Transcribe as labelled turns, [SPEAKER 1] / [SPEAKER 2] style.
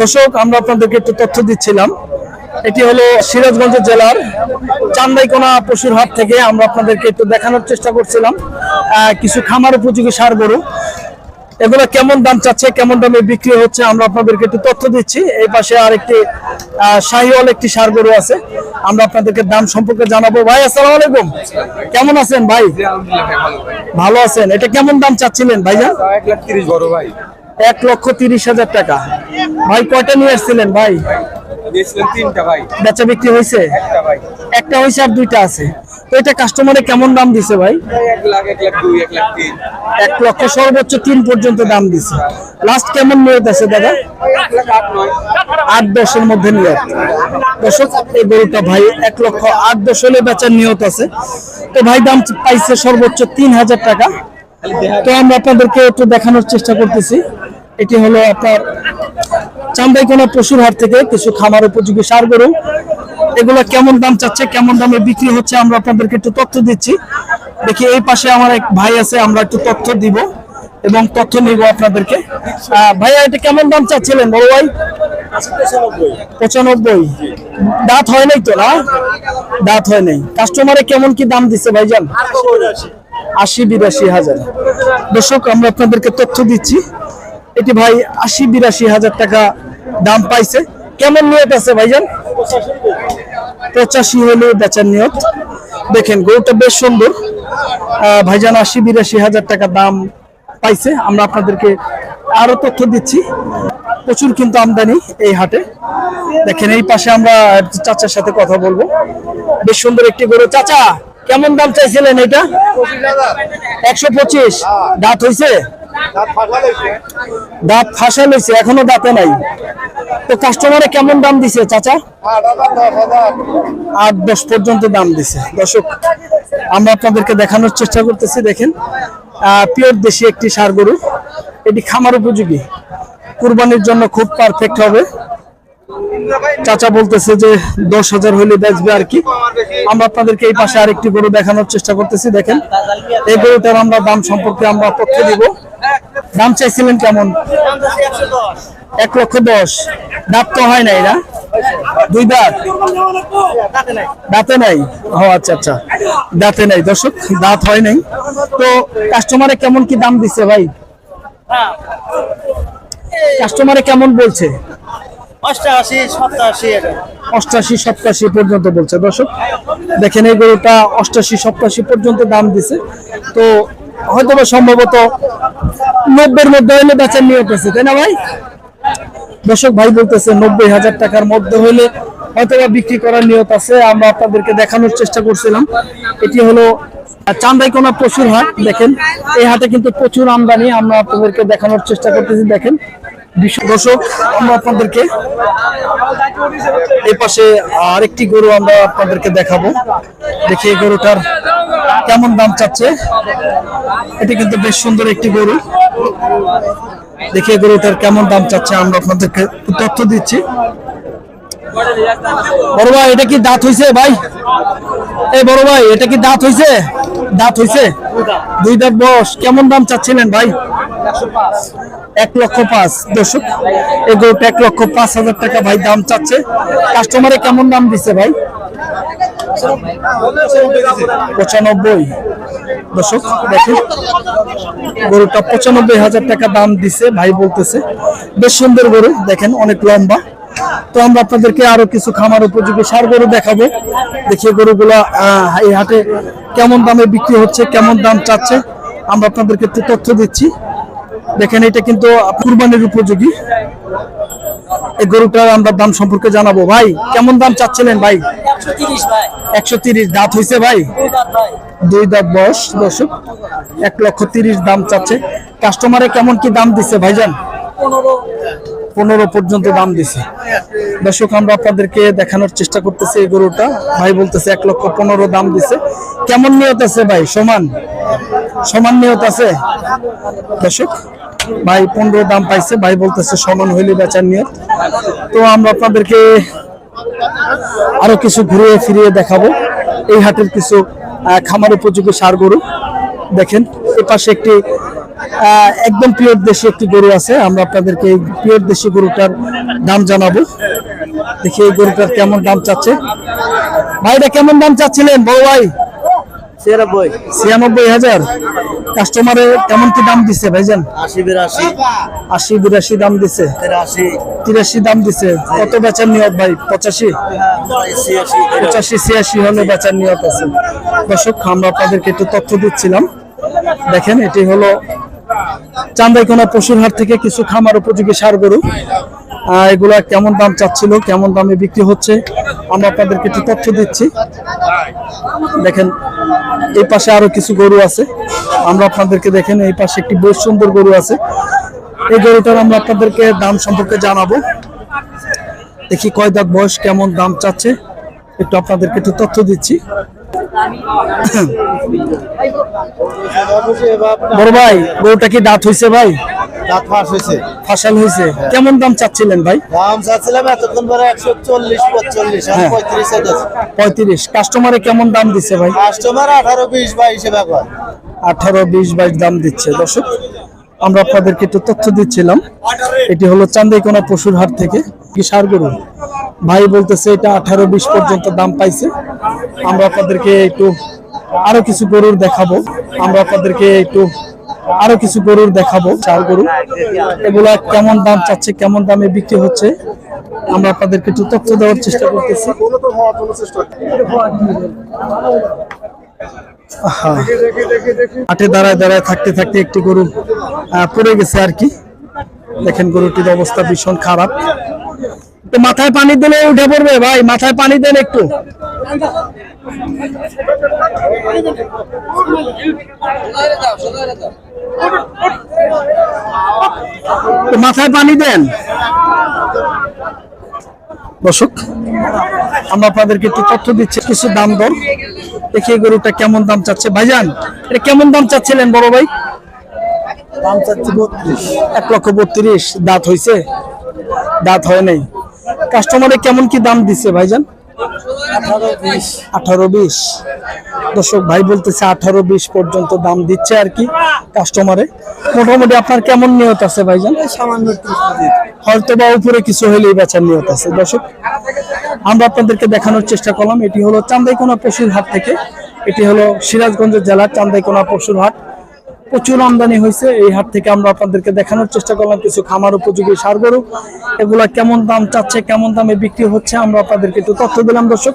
[SPEAKER 1] দর্শক আমরা আপনাদেরকে একটু তথ্য দিচ্ছিলাম। এটি হলো সিরাজগঞ্জ জেলার চান্দাইকোনা পশুর হাট থেকে আমরা আপনাদেরকে একটু দেখানোর চেষ্টা করছিলাম। কিছু খামার উপযোগী সার গরু। এগুলো কেমন দাম চাচ্ছে কেমন দামে বিক্রি হচ্ছে আমরা আপনাদেরকে একটু তথ্য দিচ্ছি। এই পাশে আরেকটি শাহিওয়াল একটি সার গরু আছে। আমরা আপনাদেরকে দাম সম্পর্কে জানাব। ভাই আসসালামু আলাইকুম। কেমন আছেন ভাই? ভালো আছেন। এটা কেমন দাম চাচ্ছিলেন ভাইজান?
[SPEAKER 2] এক লাখ তিরিশ বড় ভাই।
[SPEAKER 1] এক লক্ষ তিরিশ হাজার টাকা। ভাই কয়টা নিয়ে আসছিলেন ভাই?
[SPEAKER 2] তিনটা ভাই।
[SPEAKER 1] বেচা বিক্রি হয়েছে?
[SPEAKER 2] একটা
[SPEAKER 1] হয়েছে আর দুইটা আছে। তো এটা কাস্টমারে কেমন দাম দিছে ভাই?
[SPEAKER 2] এক
[SPEAKER 1] লক্ষ সর্বোচ্চ তিন পর্যন্ত দাম দিছে। লাস্ট কেমন নিয়ত আছে দাদা?
[SPEAKER 2] আট
[SPEAKER 1] আট দশের মধ্যে নিয়ত দর্শক এই গরুটা ভাই এক লক্ষ আট দশ হলে বেচার নিয়ত আছে। তো ভাই দাম পাইছে সর্বোচ্চ তিন হাজার টাকা। তো আমরা আপনাদেরকে একটু দেখানোর চেষ্টা করতেছি। এটি হলো আপনার চান্দাইকোনা পশুর হাট থেকে কিছু খামার উপযোগী সার গরু। এগুলো কেমন দাম চাচ্ছে কেমন দামে বিক্রি হচ্ছে আমরা আপনাদেরকে একটু তথ্য দিচ্ছি। দেখি এই পাশে আমার এক ভাই আছে আমরা একটু তথ্য দিব এবং তথ্য নিব আপনাদেরকে। ভাইয়া এটা কেমন দাম চাচ্ছিলেন বড় ভাই? পঁচানব্বই। দাঁত হয় নাই তো না? দাঁত হয় নাই। কাস্টমারে কেমন কি দাম দিচ্ছে ভাই ভাইজান আশি বিরাশি হাজার। দর্শক আমরা আপনাদেরকে তথ্য দিচ্ছি। এটি ভাই আশি বিরাশি হাজার টাকা দাম পাইছে। কেমন নিয়ত আছে ভাইজান? পঁচাশি হলে বেচার নিয়ত। দেখেন, গরুটা বেশ সুন্দর। ভাইজান আশি বিরাশি হাজার টাকা দাম পাইছে। আমরা আপনাদেরকে আরও তথ্য দিচ্ছি। প্রচুর কিন্তু আমদানি এই হাটে। দেখেন, এই পাশে আমরা চাচার সাথে কথা বলব। বেশ সুন্দর একটি গরু। চাচা, কেমন দাম চাইছিলেন এটা? একশো পঁচিশ। দাঁত হয়েছে দাঁত ফাঁসা লইছে, এখনও দাঁতে নাই। তো কাস্টমারে কেমন দাম দিছে, চাচা? আট দশ পর্যন্ত দাম দিছে। দর্শক, আমরা আপনাদেরকে দেখানোর চেষ্টা করতেছি, দেখেন। পিওর দেশি একটি সার গরু। এটি খামার উপযোগী। কুরবানির জন্য খুব পারফেক্ট হবে। চাচা বলতেছে যে দশ হাজার হলে বেচবে আর কি। আমরা আপনাদেরকে এই পাশে আরেকটি গরু দেখানোর চেষ্টা করতেছি, দেখেন। এই গরুটার আমরা দাম সম্পর্কে আমরা তথ্য দিব। দাম চাইছিলেন কেমন? এক লক্ষ দশ। দাঁত তো হয় নাই না? দুই দাঁত? দাঁতে নাই। ও আচ্ছা আচ্ছা। দাঁতে নাই। দর্শক দাঁত হয় নাই। তো কাস্টমারে কেমন কি দাম দিছে ভাই? কাস্টমারে কেমন বলছে? অষ্টাশি সপ্তাশি পর্যন্ত বলছে। দর্শক দেখেন এই গরুটা অষ্টাশি সপ্তাশি পর্যন্ত দাম দিছে। তো হয়তো সম্ভবত নব্বের মধ্যে হলে বেচার নিয়ত আছে, তাই না ভাই? দর্শক ভাই বলতেছে নব্বই হাজার টাকার মধ্যে হলে হয়তো বা বিক্রি করার নিয়ত আছে, আমরা আপনাদেরকে দেখানোর চেষ্টা করছিলাম। এটি হলো চান্দাই চান্দাইকোনা প্রচুর হাট, দেখেন, এই হাটে কিন্তু প্রচুর আমদানি, আমরা আপনাদেরকে দেখানোর চেষ্টা করতেছি, দেখেন। দর্শক, আমরা আপনাদেরকে এই পাশে আরেকটি গরু আমরা আপনাদেরকে দেখাবো। দেখি গরুটার কেমন দাম চাচ্ছে? এটি কিন্তু বেশ সুন্দর একটি গরু। দেখি গরুটার কেমন দাম চাচ্ছে আমরা আপনাদেরকে তথ্য দিচ্ছি। বড় ভাই, এটা কি দাঁত হইছে ভাই? এই বড় ভাই, এটা কি দাঁত হইছে? দাঁত হইছে? দুই দাঁত বস কেমন দাম চাচ্ছিলেন ভাই? এক লক্ষ পাঁচ। দর্শক, এই গরুটা এক লক্ষ পাঁচ হাজার টাকা ভাই দাম চাচ্ছে। কাস্টমারে কেমন দাম দিছে ভাই? পঁচানব্বই। দর্শক, দেখুন, গরুটা পঁচানব্বই হাজার টাকা দাম দিছে, ভাই বলতেছে, বেশ সুন্দর গরু, দেখেন, অনেক লম্বা। তো আমরা আপনাদেরকে আরও কিছু খামার উপযোগী সার গরু দেখাবো। দেখি গরুগুলা এই হাটে কেমন দামে বিক্রি হচ্ছে, কেমন দাম চাচ্ছে, আমরা আপনাদেরকে তথ্য দিচ্ছি। দেখেন, এটা কিন্তু কুরবানির উপযোগী। এই গরুটার আমরা দাম সম্পর্কে জানাব। ভাই, কেমন দাম চাচ্ছিলেন, ভাই?
[SPEAKER 3] একশো তিরিশ
[SPEAKER 1] দাঁত হয়েছে ভাই?
[SPEAKER 3] দুই দাঁত
[SPEAKER 1] বয়স দর্শক। এক লক্ষ তিরিশ দাম চাচ্ছে। কাস্টমারে কেমন কি দাম দিচ্ছে ভাইজান?
[SPEAKER 3] পনেরো
[SPEAKER 1] পর্যন্ত দাম দিছে। দর্শক আমরা আপনাদেরকে দেখানোর চেষ্টা করতেছি এই গরুটা। ভাই বলতেছে এক লক্ষ পনেরো দাম দিছে। কেমন নিয়ত আছে ভাই? সমান? সমান নিয়ত আছে? দর্শক ভাই পনেরো দাম পাইছে। ভাই বলতেছে সমান হইলে বেচার নিয়ত। তো আমরা আপনাদেরকে আরও কিছু ঘুরিয়ে ফিরিয়ে দেখাবো। এই হাটের কিছু খামার উপযোগী সার গরু। দেখেন এ পাশে একটি একদম পিওর দেশি একটি গরু আছে। আমরা আপনাদেরকে এই পিওর দেশি গরুটার দাম জানাব। দেখি এই গরুটার কেমন দাম চাচ্ছে। ভাইটা কেমন দাম চাচ্ছিলেন? বড় ভাই?
[SPEAKER 3] ছিয়ানব্বই।
[SPEAKER 1] ছিয়ানব্বই হাজার। কাস্টমারে কেমন কি দাম দিছে ভাইজান?
[SPEAKER 3] আশি বিরাশি।
[SPEAKER 1] আশি বিরাশি দাম দিছে।
[SPEAKER 3] তিরাশি।
[SPEAKER 1] দাম দিছে। কত বেচার নিয়ত ভাই? পঁচাশি? পঁচাশি ছিয়াশি হলে বেচার নিয়ত আছে। দর্শক আমরা আপনাদেরকে একটু তথ্য দিচ্ছিলাম। দেখেন এটি হলো চান্দাইকোনা পশুর হাট থেকে কিছু খামার উপযোগী সার গরু। এগুলা কেমন দাম চাচ্ছিল, কেমন দামে বিক্রি হচ্ছে, আমরা আপনাদেরকে একটু তথ্য দিচ্ছি। দেখেন, এই পাশে আরও কিছু গরু আছে। আমরা আপনাদেরকে দেখেন, এই পাশে একটি বেশ সুন্দর গরু আছে। এই গরুটার আমরা আপনাদেরকে দাম সম্পর্কে জানাব। দেখি কয় দাঁত বয়স, কেমন দাম চাচ্ছে, একটু আপনাদেরকে একটু তথ্য দিচ্ছি। বড় ভাই, গরুটা কি দাঁত হয়েছে ভাই?
[SPEAKER 3] দাঁত ফাঁস হয়েছে।
[SPEAKER 1] ফাসাল হয়েছে। কেমন দাম চাচ্ছিলেন ভাই?
[SPEAKER 3] দাম চাচ্ছিলাম এতক্ষণ পরে একশো চল্লিশ পঁয়তাল্লিশ
[SPEAKER 1] হ্যাঁ।
[SPEAKER 3] পঁয়ত্রিশ
[SPEAKER 1] পঁয়ত্রিশ। কাস্টমারে কেমন দাম দিচ্ছে ভাই?
[SPEAKER 3] কাস্টমার আঠারো বিশ বাইশে ব্যাপার
[SPEAKER 1] আঠারো বিশ বাইশ দাম দিচ্ছে। দর্শক আমরা আপনাদেরকে একটু তথ্য দিচ্ছিলাম। এটি হলো চান্দাইকোনা পশুর হাট থেকে। কি সার গরু? ভাই বলতেছে এটা আঠারো বিশ পর্যন্ত দাম পাইছে। আমরা আপনাদেরকে একটু আরও কিছু গরুর দেখাবো। আমরা আপনাদেরকে একটু আরও কিছু গরুর দেখাবো, চার গরু। এগুলা কেমন দাম চাচ্ছে, কেমন দামে বিক্রি হচ্ছে, আমরা আপনাদেরকে একটু তথ্য দেওয়ার চেষ্টা করতেছি। দাঁড়ায় দাঁড়ায় থাকতে থাকতে গরু পড়ে গেছে আর কি। দেখেন ভীষণ খারাপ। একটু মাথায় পানি দিলে উঠে পড়বে ভাই, মাথায় পানি দেন একটু। মাথায় পানি দেন। দর্শক আমরা আপনাদেরকে একটু তথ্য দিচ্ছি কিছু দাম দর। দেখি গরুটা কেমন দাম চাচ্ছে। ভাইজান এটা কেমন দাম চাচ্ছিলেন বড় ভাই?
[SPEAKER 3] দাম চাচ্ছি বত্রিশ।
[SPEAKER 1] এক লক্ষ বত্রিশ। দাঁত হয়েছে দাঁত হয় নাই। কাস্টমারে কেমন কি দাম দিচ্ছে ভাইজান?
[SPEAKER 3] আঠারো বিশ।
[SPEAKER 1] আঠারো বিশ। দর্শক ভাই বলতেছে আঠারো বিশ পর্যন্ত দাম দিচ্ছে আর কি কাস্টমারে মোটামুটি আপনার কেমন নিয়ত আছে ভাইজান?
[SPEAKER 3] সামান্য
[SPEAKER 1] হয়তো বা উপরে কিছু হলেই বেচার নিয়ত আছে। দর্শক আমরা আপনাদেরকে দেখানোর চেষ্টা করলাম এটি হলো চান্দাইকোনা পশুর হাট থেকে। এটি হলো সিরাজগঞ্জ জেলার চান্দাইকোনা পশুর হাট। প্রচুর আমদানি হয়েছে এই হাট থেকে আমরা আপনাদেরকে দেখানোর চেষ্টা করলাম কিছু খামার উপযোগী সার গরু। এগুলা কেমন দাম চাচ্ছে কেমন দামে বিক্রি হচ্ছে আমরা আপনাদেরকে একটু তথ্য দিলাম দর্শক।